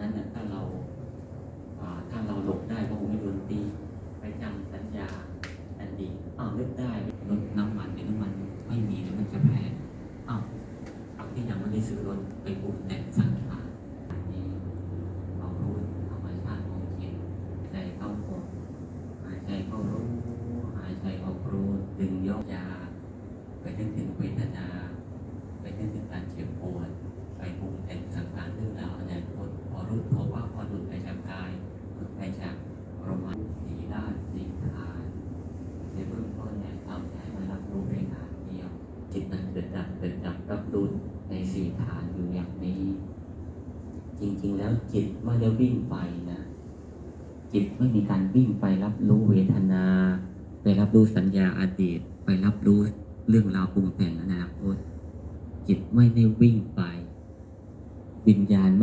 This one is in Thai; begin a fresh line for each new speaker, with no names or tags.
นั้นนะถ้าเราถ้าเราหลบได้ก็คงไม่โดนตีไปจำสัญญาอันดีอ้าวนึกได้รถน้ำมันเป็นน้ำมันไม่มีแล้วมันจะแพงอ้าวเอาที่ยังไม่ได้ซื้อรถไปปรุงแต่งสังขารอันนี้เรารู้ธรรมชาติของจิตใจเข้าออกหายใจเข้ารู้หายใจออกรู้ดึงยกยาไปนึกถึงไปนึกถึงการเจ็บปวด ไปปรุงแต่งสังขารเรื่องราวอนาค พรู้ตัวว่าพอหลุดไปจากกายหลุดไปจากอารมณ์สีด้านสีทานในเบื้องต้นเนี่ยทำใจมารับรู้ในฐานเดียว จิตนั้นเกิดดับเกิดดับรับรู้ในสี่ฐานอยู่อย่างนี้ จริงๆแล้วจิตไม่ได้วิ่งไปนะ จิตไม่มีการวิ่งไปรับรู้เวทนา ไปรับรู้สัญญาอดีต ไปรับรู้เรื่องราวปรุงแต่งอนาคตจิตไม่ได้วิ่งไป วิญญาณไม่